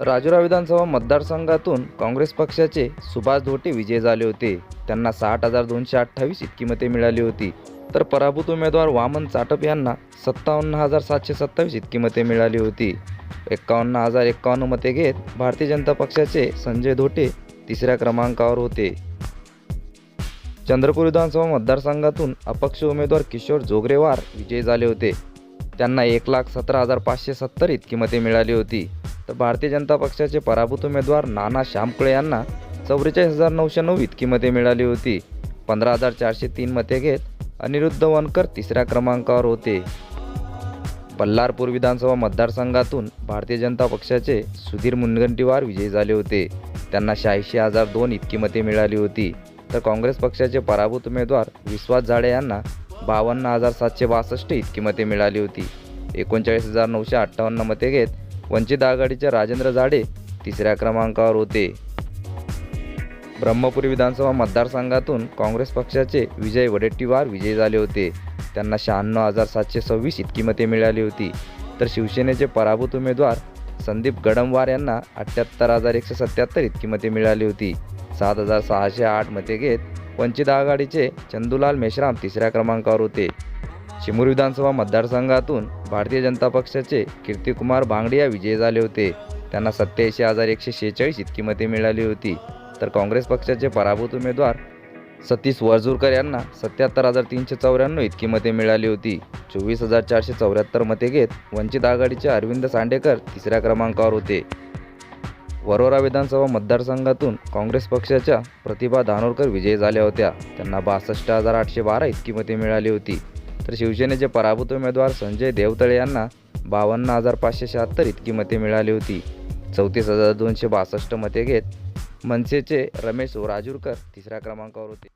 राजुरा विधानसभा मतदारसंघातून काँग्रेस पक्षाचे सुभाष धोटे विजय झाले होते. त्यांना साठ हजार दोनशे अठ्ठावीस इतकी मते मिळाली होती. तर पराभूत उमेदवार वामन चाटप यांना सत्तावन्न हजार सातशे सत्तावीस इतकी मते मिळाली होती. एक्कावन्न हजार एक्कावन्न मते घेत भारतीय जनता पक्षाचे संजय धोटे तिसऱ्या क्रमांकावर होते. चंद्रपूर विधानसभा मतदारसंघातून अपक्ष उमेदवार किशोर जोगरेवार विजयी झाले होते. त्यांना एक लाख सतरा हजार पाचशे सत्तर इतकी मते मिळाली होती. तर भारतीय जनता पक्षाचे पराभूत उमेदवार नाना श्यामकुळे यांना चौवेचाळीस हजार नऊशे नऊ इतकी मते मिळाली होती. पंधरा हजार चारशे तीन मते घेत अनिरुद्ध वनकर तिसऱ्या क्रमांकावर होते. बल्लारपूर विधानसभा मतदारसंघातून भारतीय जनता पक्षाचे सुधीर मुनगंटीवार विजयी झाले होते. त्यांना शहाऐंशी हजार दोन इतकी मते मिळाली होती. तर काँग्रेस पक्षाचे पराभूत उमेदवार विश्वास झाडे यांना बावन्न हजार सातशे बासष्ट इतकी मते मिळाली होती. एकोणचाळीस हजार नऊशे अठ्ठावन्न मते घेत वंचित आघाडीचे राजेंद्र झाडे तिसऱ्या क्रमांकावर होते. ब्रह्मपुरी विधानसभा मतदारसंघातून काँग्रेस पक्षाचे विजय वडेट्टीवार विजयी झाले होते. त्यांना शहाण्णव हजार सातशे सव्वीस इतकी मते मिळाली होती. तर शिवसेनेचे पराभूत उमेदवार संदीप गडमवार यांना अठ्ठ्याहत्तर हजार एकशे सत्याहत्तर इतकी मते मिळाली होती. सात हजार सहाशे आठ मते घेत वंचित आघाडीचे चंदूलाल मेश्राम तिसऱ्या क्रमांकावर होते. चिमूर विधानसभा मतदारसंघातून भारतीय जनता पक्षाचे कीर्तिकुमार भांगडिया विजयी झाले होते. त्यांना सत्याऐंशी हजार एकशे शेहेचाळीस इतकी मते मिळाली होती. तर काँग्रेस पक्षाचे पराभूत उमेदवार सतीश वरजूरकर यांना सत्याहत्तर हजार तीनशे चौऱ्याण्णव इतकी मते मिळाली होती. चोवीस हजार चारशे चौऱ्याहत्तर मते घेत वंचित आघाडीचे अरविंद सांडेकर तिसऱ्या क्रमांकावर होते. वरोरा विधानसभा मतदारसंघातून काँग्रेस पक्षाच्या प्रतिभा धानोरकर विजयी झाल्या होत्या. त्यांना बासष्ट हजार आठशे बारा इतकी मते मिळाली होती. तर शिवसेनेचे पराभूत उमेदवार संजय देवतळे यांना बावन्न हजार पाचशे शहात्तर इतकी मते मिळाली होती. चौतीस हजार दोनशे बासष्ट मते घेत मनसेचे रमेश राजूरकर तिसऱ्या क्रमांकावर होते.